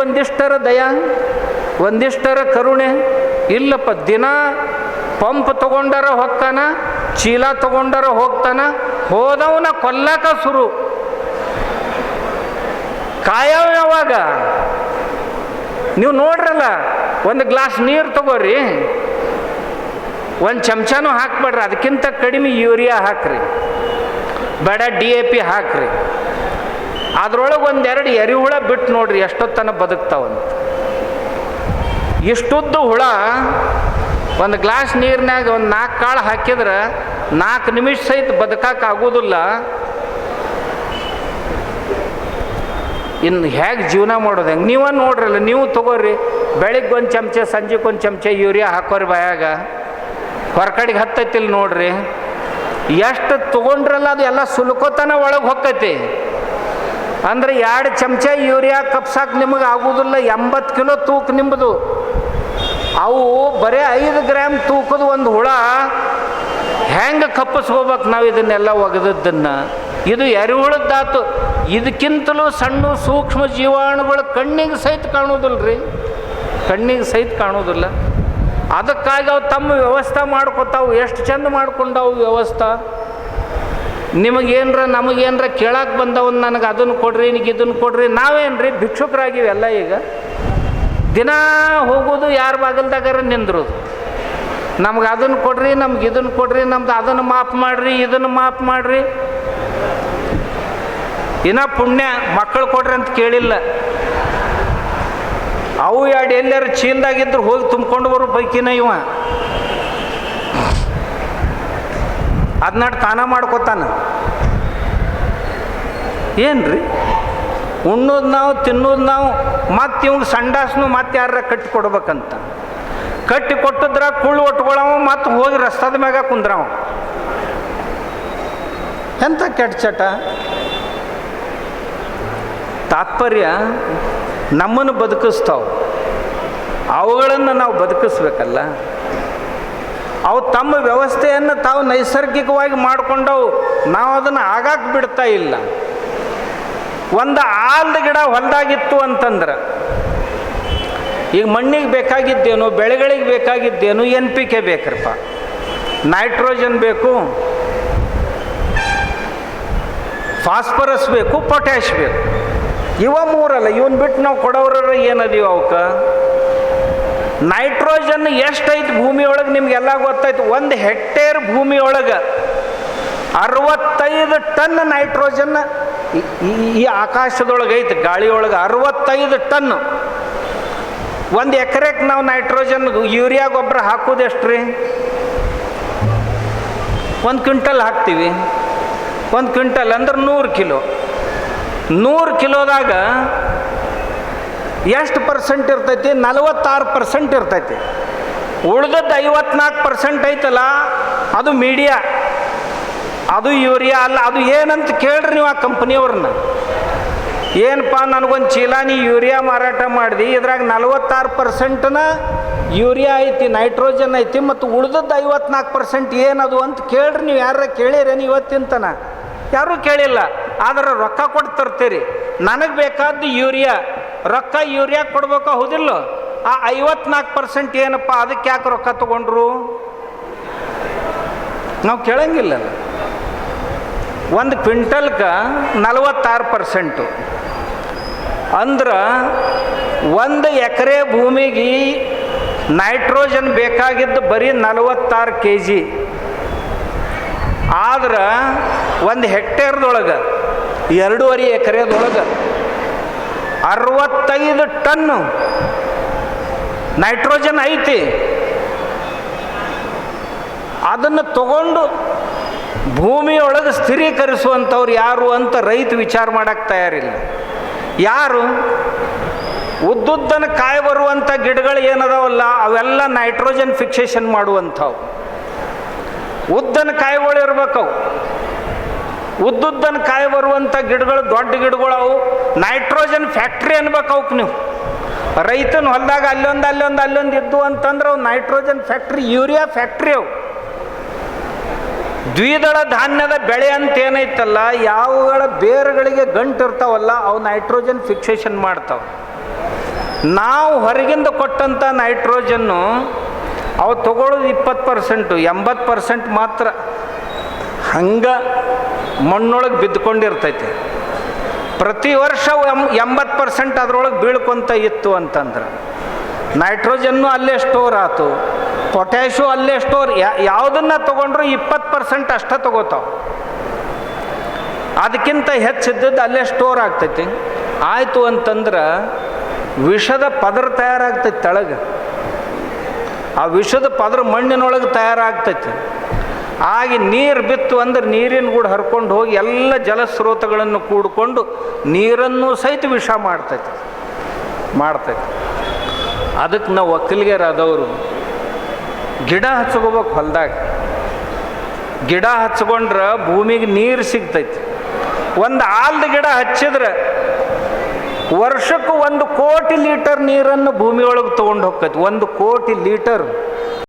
ಒಂದಿಷ್ಟರ ದಯ, ಒಂದಿಷ್ಟರ ಕರುಣೆ? ಇಲ್ಲಪ್ಪ, ದಿನ ಪಂಪ್ ತಗೊಂಡರ ಹೊಕ್ಕಾನ, ಚೀಲ ತಗೊಂಡರ ಹೋಗ್ತಾನ, ಹೋದವನ ಕೊಲ್ಲಕ ಸುರು. ಕಾಯವ ಯಾವಾಗ? ನೀವು ನೋಡ್ರಲ್ಲ, ಒಂದು ಗ್ಲಾಸ್ ನೀರು ತಗೋರಿ, ಒಂದು ಚಮಚನೂ ಹಾಕ್ಬೇಡ್ರಿ, ಅದಕ್ಕಿಂತ ಕಡಿಮೆ ಯೂರಿಯಾ ಹಾಕ್ರಿ, ಬೇಡ ಡಿ ಎ ಪಿ ಹಾಕ್ರಿ. ಅದ್ರೊಳಗೆ ಒಂದೆರಡು ಎರಿಹುಳ ಬಿಟ್ಟು ನೋಡ್ರಿ ಎಷ್ಟೊತ್ತನ ಬದುಕ್ತಾವಂತ ಇಷ್ಟುದ್ದು ಹುಳ ಒಂದು ಗ್ಲಾಸ್ ನೀರಿನಾಗ ಒಂದು ನಾಲ್ಕು ಕಾಳು ಹಾಕಿದ್ರೆ ನಾಲ್ಕು ನಿಮಿಷ ಸಹಿತ ಬದುಕಕ್ಕೆ ಆಗೋದಿಲ್ಲ. ಇನ್ನು ಹೇಗೆ ಜೀವನ ಮಾಡೋದು ಹೆಂಗೆ? ನೀವ ನೋಡ್ರಲ್ಲ, ನೀವು ತಗೋರಿ. ಬೆಳಿಗ್ಗೆ ಒಂದು ಚಮಚ, ಸಂಜೆಗೆ ಒಂದು ಚಮಚ ಯೂರಿಯಾ ಹಾಕೋರಿ ಬಾಯಾಗ. ಹೊರಕಡೆಗೆ ಹತ್ತೈತಿಲ್ಲ ನೋಡ್ರಿ. ಎಷ್ಟು ತೊಗೊಂಡ್ರಲ್ಲ ಅದು ಎಲ್ಲ ಸುಲ್ಕೋತನ ಒಳಗೆ ಹೊಕ್ಕೈತಿ. ಅಂದ್ರೆ ಎರಡು ಚಮಚ ಯೂರಿಯಾ ಕಪ್ಸಾಕ್ ನಿಮಗೆ ಆಗೋದಿಲ್ಲ, ಎಂಬತ್ತು ಕಿಲೋ ತೂಕ ನಿಂಬದು ಅವು ಬರೀ ಐದು ಗ್ರಾಮ್ ತೂಕದ ಒಂದು ಹುಳ. ಹೆಂಗೆ ಕಪ್ಪಿಸ್ಕೋಬೇಕು ನಾವು ಇದನ್ನೆಲ್ಲ ಒಗೆದದ್ದನ್ನು? ಇದು ಎರೆಹುಳದ್ದಾತು. ಇದಕ್ಕಿಂತಲೂ ಸಣ್ಣ ಸೂಕ್ಷ್ಮ ಜೀವಾಣುಗಳು ಕಣ್ಣಿಗೆ ಸಹಿತ ಕಾಣೋದಿಲ್ಲ ರೀ ಕಣ್ಣಿಗೆ ಸಹಿತ ಕಾಣೋದಿಲ್ಲ. ಅದಕ್ಕಾಗಿ ಅವು ತಮ್ಮ ವ್ಯವಸ್ಥೆ ಮಾಡ್ಕೊತಾವು. ಎಷ್ಟು ಚೆಂದ ಮಾಡ್ಕೊಂಡವು ವ್ಯವಸ್ಥೆ. ನಿಮಗೇನ್ರ, ನಮಗೇನರ ಕೇಳಕ್ಕೆ ಬಂದವನು ನನಗೆ ಅದನ್ನು ಕೊಡ್ರಿ, ನಿನಗೆ ಇದನ್ನು ಕೊಡ್ರಿ, ನಾವೇನ್ರಿ ಭಿಕ್ಷುಕರಾಗಿವಿ ಎಲ್ಲ ಈಗ. ದಿನ ಹೋಗೋದು ಯಾರ ಬಾಗಿಲ್ದಾಗಾರ ನಿಂದ್ರೋದು. ನಮ್ಗೆ ಅದನ್ನು ಕೊಡ್ರಿ, ನಮ್ಗೆ ಇದನ್ನು ಕೊಡ್ರಿ, ನಮ್ದು ಅದನ್ನು ಮಾಫ್ ಮಾಡ್ರಿ ಇದನ್ನು ಮಾಫ್ ಮಾಡ್ರಿ. ಇನ್ನ ಪುಣ್ಯ ಮಕ್ಕಳು ಕೊಡ್ರಿ ಅಂತ ಕೇಳಿಲ್ಲ. ಅವು ಎರಡು ಎಲ್ಲಾರು ಚೀಲ್ದಾಗಿದ್ರು ಹೋಗಿ ತುಂಬ್ಕೊಂಡು ಬರೋ ಬೈಕಿನ ಇವ. ಅದನ್ನ ತಾನ ಮಾಡ್ಕೊತಾನ. ಏನ್ರಿ? ಉಣ್ಣೋದು ನಾವು, ತಿನ್ನೋದು ನಾವು, ಮತ್ತೆ ಇವ್ಗೆ ಸಂಡಾಸ್ನು ಮತ್ತೆ ಯಾರ ಕಟ್ಟಿ ಕೊಡ್ಬೇಕಂತ. ಕಟ್ಟಿ ಕೊಟ್ಟಿದ್ರ ಕುಳ್ಳು ಒಟ್ಕೊಳವ, ಮತ್ತೆ ಹೋಗಿ ರಸ್ತದ ಮ್ಯಾಗ ಕುಂದ್ರವ. ಎಂಥ ಕೆಟ್ಟ ಚಟ? ತಾತ್ಪರ್ಯ ನಮ್ಮನ್ನು ಬದುಕಿಸ್ತಾವೆ. ಅವುಗಳನ್ನು ನಾವು ಬದುಕಿಸ್ಬೇಕಲ್ಲ. ಅವು ತಮ್ಮ ವ್ಯವಸ್ಥೆಯನ್ನು ತಾವು ನೈಸರ್ಗಿಕವಾಗಿ ಮಾಡಿಕೊಂಡವು. ನಾವು ಅದನ್ನು ಆಗಾಕ್ ಬಿಡ್ತಾ ಇಲ್ಲ. ಒಂದು ಆಲ್ದ ಗಿಡ ಹೊಲದಾಗಿತ್ತು ಅಂತಂದ್ರೆ, ಈಗ ಮಣ್ಣಿಗೆ ಬೇಕಾಗಿದ್ದೇನು, ಬೆಳೆಗಳಿಗೆ ಬೇಕಾಗಿದ್ದೇನು, ಎನ್ ಪಿ ಕೆ ಬೇಕ್ರಪ್ಪ. ನೈಟ್ರೋಜನ್ ಬೇಕು, ಫಾಸ್ಫರಸ್ ಬೇಕು ಪೊಟ್ಯಾಶ್ ಬೇಕು. ಇವ ಮೂರಲ್ಲ, ಇವನ್ ಬಿಟ್ಟು ನಾವು ಕೊಡೋರ ಏನದೀವ ಅವಕ್ಕೆ? ನೈಟ್ರೋಜನ್ ಎಷ್ಟೈತಿ ಭೂಮಿಯೊಳಗೆ ನಿಮ್ಗೆಲ್ಲ ಗೊತ್ತಾಯ್ತು? ಒಂದು ಹೆಕ್ಟೇರ್ ಭೂಮಿಯೊಳಗೆ ಅರವತ್ತೈದು ಟನ್ ನೈಟ್ರೋಜನ್ ಈ ಆಕಾಶದೊಳಗೆ ಐತೆ, ಗಾಳಿಯೊಳಗೆ ಅರವತ್ತೈದು ಟನ್. ಒಂದು ಎಕರೆಗೆ ನಾವು ನೈಟ್ರೋಜನ್ ಯೂರಿಯಾ ಗೊಬ್ಬರ ಹಾಕೋದು ಎಷ್ಟು ರೀ ಒಂದು ಕ್ವಿಂಟಲ್ ಹಾಕ್ತೀವಿ. ಒಂದು ಕ್ವಿಂಟಲ್ ಅಂದ್ರೆ ನೂರು ಕಿಲೋ. ನೂರು ಕಿಲೋದಾಗ ಎಷ್ಟು ಪರ್ಸೆಂಟ್ ಇರ್ತೈತಿ? ನಲವತ್ತಾರು ಪರ್ಸೆಂಟ್ ಇರ್ತೈತಿ. ಉಳ್ದದ್ದು ಐವತ್ನಾಲ್ಕು ಪರ್ಸೆಂಟ್ ಐತಲ್ಲ, ಅದು ಮೀಡಿಯಾ ಅದು ಯೂರಿಯಾ ಅಲ್ಲ, ಅದು ಏನಂತ ಕೇಳ್ರಿ ನೀವು ಆ ಕಂಪ್ನಿಯವ್ರನ್ನ. ಏನಪ್ಪ, ನನಗೊಂದು ಚೀಲ ನೀ ಯೂರಿಯಾ ಮಾರಾಟ ಮಾಡಿದಿ, ಇದ್ರಾಗ ನಲವತ್ತಾರು ಪರ್ಸೆಂಟ್ನ ಯೂರಿಯಾ ಐತಿ ನೈಟ್ರೋಜನ್ ಐತಿ, ಮತ್ತು ಉಳ್ದದ್ದು ಐವತ್ನಾಲ್ಕು ಪರ್ಸೆಂಟ್ ಏನದು ಅಂತ ಕೇಳ್ರಿ ನೀವು ಯಾರ ಕೇಳಿರೇನು ಇವತ್ತಿಂತನ? ಯಾರೂ ಕೇಳಿಲ್ಲ. ಆದ್ರೆ ರೊಕ್ಕ ಕೊಟ್ಟು ತರ್ತೀರಿ. ನನಗೆ ಬೇಕಾದ್ದು ಯೂರಿಯಾ. ರೊಕ್ಕ ಯೂರಿಯಾ ಕೊಡ್ಬೇಕು ಹೌದಿಲ್ಲ? ಆ ಐವತ್ನಾಲ್ಕು ಪರ್ಸೆಂಟ್ ಏನಪ್ಪ, ಅದಕ್ಕೆ ಯಾಕೆ ರೊಕ್ಕ ತಗೊಂಡ್ರು? ನಾವು ಕೇಳಂಗಿಲ್ಲ ಒಂದು ಕ್ವಿಂಟಲ್ಗೆ ನಲವತ್ತಾರು ಪರ್ಸೆಂಟು ಅಂದ್ರೆ ಒಂದು ಎಕರೆ ಭೂಮಿಗೆ ನೈಟ್ರೋಜನ್ ಬೇಕಾಗಿದ್ದು ಬರೀ ನಲವತ್ತಾರು ಕೆ ಜಿ ಆದ್ರೆ ಒಂದು ಹೆಕ್ಟೇರ್ದೊಳಗೆ, ಎರಡೂವರೆ ಎಕರೆದೊಳಗೆ ಅರವತ್ತೈದು ಟನ್ನು ನೈಟ್ರೋಜನ್ ಐತಿ. ಅದನ್ನು ತಗೊಂಡು ಭೂಮಿಯೊಳಗೆ ಸ್ಥಿರೀಕರಿಸುವಂಥವ್ರು ಯಾರು ಅಂತ ರೈತ ವಿಚಾರ ಮಾಡೋಕ್ಕೆ ತಯಾರಿಲ್ಲ. ಯಾರು? ಉದ್ದುದ್ದನ ಕಾಯಿ ಬರುವಂಥ ಗಿಡಗಳು ಏನದಾವಲ್ಲ, ಅವೆಲ್ಲ ನೈಟ್ರೋಜನ್ ಫಿಕ್ಸೇಷನ್ ಮಾಡುವಂಥವು. ಉದ್ದನ ಕಾಯಿಗಳು ಇರ್ಬೇಕವು. ಉದ್ದುದ್ದನ ಕಾಯಿ ಬರುವಂಥ ಗಿಡಗಳು ದೊಡ್ಡ ಗಿಡಗಳು ಅವು ನೈಟ್ರೋಜನ್ ಫ್ಯಾಕ್ಟ್ರಿ ಅನ್ಬೇಕು ಅವಕ್ಕೆ ನೀವು. ರೈತನ ಹೊಲದಾಗ ಅಲ್ಲೊಂದು ಅಲ್ಲೊಂದು ಅಲ್ಲೊಂದು ಇದ್ದು ಅಂತಂದ್ರೆ ಅವು ನೈಟ್ರೋಜನ್ ಫ್ಯಾಕ್ಟ್ರಿ ಯೂರಿಯಾ ಫ್ಯಾಕ್ಟ್ರಿ ಅವು. ದ್ವಿದಳ ಧಾನ್ಯದ ಬೆಳೆ ಅಂತ ಏನೈತಲ್ಲ, ಯಾವುಗಳ ಬೇರುಗಳಿಗೆ ಗಂಟು ಇರ್ತಾವಲ್ಲ, ಅವು ನೈಟ್ರೋಜನ್ ಫಿಕ್ಸೇಷನ್ ಮಾಡ್ತಾವೆ. ನಾವು ಹೊರಗಿಂದ ಕೊಟ್ಟಂಥ ನೈಟ್ರೋಜನ್ನು ಅವು ತಗೊಳ್ಳೋದು ಇಪ್ಪತ್ತು ಪರ್ಸೆಂಟು, ಎಂಬತ್ತು ಪರ್ಸೆಂಟ್ ಮಾತ್ರ. ಹಂಗೆ ಮಣ್ಣೊಳಗೆ ಬಿದ್ದುಕೊಂಡಿರ್ತೈತಿ ಪ್ರತಿ ವರ್ಷ ಎಂಬತ್ತು ಪರ್ಸೆಂಟ್ ಅದರೊಳಗೆ ಬೀಳ್ಕೊಂತ ಇತ್ತು ಅಂತಂದ್ರೆ. ನೈಟ್ರೋಜನ್ನು ಅಲ್ಲೇ ಸ್ಟೋರ್ ಆಯ್ತು ಪೊಟ್ಯಾಶು ಅಲ್ಲೇ ಸ್ಟೋರ್ ಯಾವುದನ್ನು ತೊಗೊಂಡ್ರು ಇಪ್ಪತ್ತು ಪರ್ಸೆಂಟ್ ಅಷ್ಟೇ ತೊಗೋತಾವೆ. ಅದಕ್ಕಿಂತ ಹೆಚ್ಚಿದ್ದದ್ದು ಅಲ್ಲೇ ಸ್ಟೋರ್ ಆಗ್ತೈತಿ. ಆಯಿತು ಅಂತಂದ್ರೆ ವಿಷದ ಪದರ ತಯಾರಾಗ್ತೈತಿ ತಳಗೆ. ಆ ವಿಷದ ಪದರ ಮಣ್ಣಿನೊಳಗೆ ತಯಾರಾಗ್ತೈತಿ. ಆಗಿ ನೀರು ಬಿತ್ತು ಅಂದ್ರೆ ನೀರಿನ ಕೂಡ ಹರ್ಕೊಂಡು ಹೋಗಿ ಎಲ್ಲ ಜಲಸ್ರೋತಗಳನ್ನು ಕೂಡಿಕೊಂಡು ನೀರನ್ನು ಸಹಿತ ವಿಷ ಮಾಡ್ತೈತೆ. ಮಾಡ್ತೈತೆ. ಅದಕ್ಕೆ ನಾವು ಒಕ್ಕಲಿಗರಾದವರು ಗಿಡ ಹಚ್ಕೋಬೇಕು ಹೊಲ್ದಾಗ. ಗಿಡ ಹಚ್ಕೊಂಡ್ರೆ ಭೂಮಿಗೆ ನೀರು ಸಿಗ್ತೈತಿ. ಒಂದು ಆಲ್ದ ಗಿಡ ಹಚ್ಚಿದ್ರೆ ವರ್ಷಕ್ಕೆ ಒಂದು ಕೋಟಿ ಲೀಟರ್ ನೀರನ್ನು ಭೂಮಿಯೊಳಗೆ ತೊಗೊಂಡು ಹೋಗ್ತೈತಿ. ಒಂದು ಕೋಟಿ ಲೀಟರ್.